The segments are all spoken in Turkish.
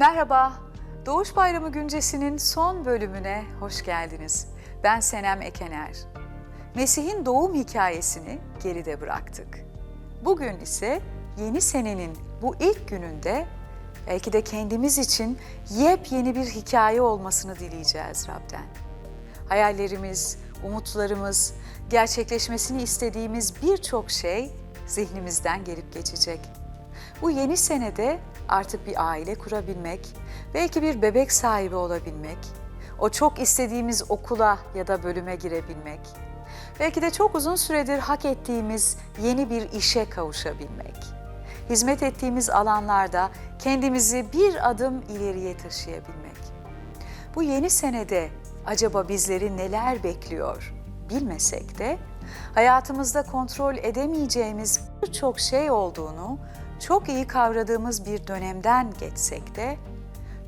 Merhaba, Doğuş Bayramı Güncesi'nin son bölümüne hoş geldiniz. Ben Senem Ekener. Mesih'in doğum hikayesini geride bıraktık. Bugün ise yeni senenin bu ilk gününde belki de kendimiz için yepyeni bir hikaye olmasını dileyeceğiz Rab'den. Hayallerimiz, umutlarımız, gerçekleşmesini istediğimiz birçok şey zihnimizden gelip geçecek. Bu yeni senede artık bir aile kurabilmek, belki bir bebek sahibi olabilmek, o çok istediğimiz okula ya da bölüme girebilmek, belki de çok uzun süredir hak ettiğimiz yeni bir işe kavuşabilmek, hizmet ettiğimiz alanlarda kendimizi bir adım ileriye taşıyabilmek. Bu yeni senede acaba bizleri neler bekliyor bilmesek de hayatımızda kontrol edemeyeceğimiz birçok şey olduğunu çok iyi kavradığımız bir dönemden geçsek de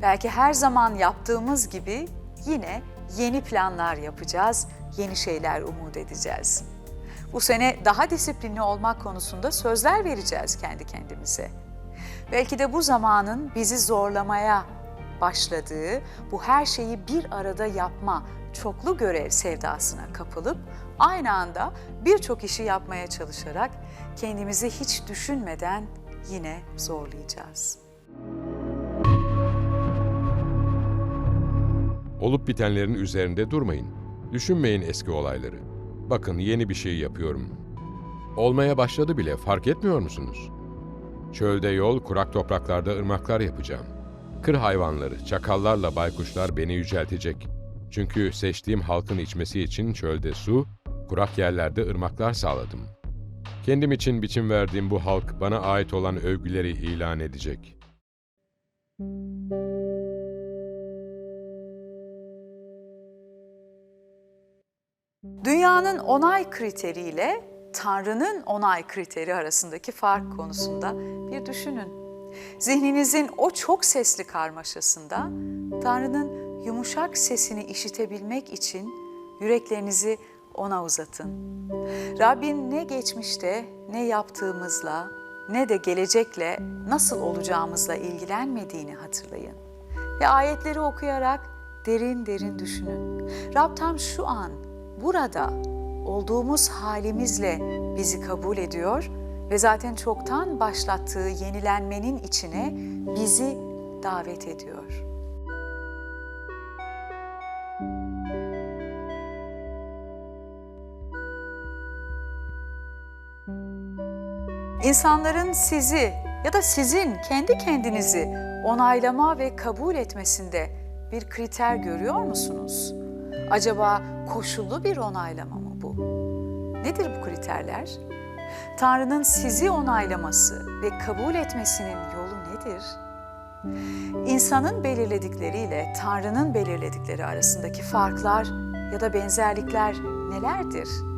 belki her zaman yaptığımız gibi yine yeni planlar yapacağız, yeni şeyler umut edeceğiz. Bu sene daha disiplinli olmak konusunda sözler vereceğiz kendi kendimize. Belki de bu zamanın bizi zorlamaya başladığı bu her şeyi bir arada yapma, çoklu görev sevdasına kapılıp aynı anda birçok işi yapmaya çalışarak kendimizi hiç düşünmeden yine zorlayacağız. Olup bitenlerin üzerinde durmayın. Düşünmeyin eski olayları. Bakın yeni bir şey yapıyorum. Olmaya başladı bile fark etmiyor musunuz? Çölde yol, kurak topraklarda ırmaklar yapacağım. Kır hayvanları, çakallarla baykuşlar beni yüceltecek. Çünkü seçtiğim halkın içmesi için çölde su, kurak yerlerde ırmaklar sağladım. Kendim için biçim verdiğim bu halk bana ait olan övgüleri ilan edecek. Dünyanın onay kriteriyle Tanrı'nın onay kriteri arasındaki fark konusunda bir düşünün. Zihninizin o çok sesli karmaşasında Tanrı'nın yumuşak sesini işitebilmek için yüreklerinizi ona uzatın. Rabbin ne geçmişte ne yaptığımızla ne de gelecekle nasıl olacağımızla ilgilenmediğini hatırlayın. Ve ayetleri okuyarak derin derin düşünün. Rab tam şu an burada olduğumuz halimizle bizi kabul ediyor ve zaten çoktan başlattığı yenilenmenin içine bizi davet ediyor. İnsanların sizi ya da sizin kendi kendinizi onaylama ve kabul etmesinde bir kriter görüyor musunuz? Acaba koşullu bir onaylama mı bu? Nedir bu kriterler? Tanrı'nın sizi onaylaması ve kabul etmesinin yolu nedir? İnsanın belirledikleriyle Tanrı'nın belirledikleri arasındaki farklar ya da benzerlikler nelerdir?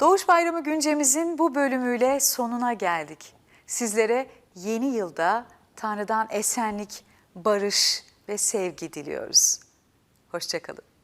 Doğuş Bayramı güncemizin bu bölümüyle sonuna geldik. Sizlere yeni yılda Tanrı'dan esenlik, barış ve sevgi diliyoruz. Hoşçakalın.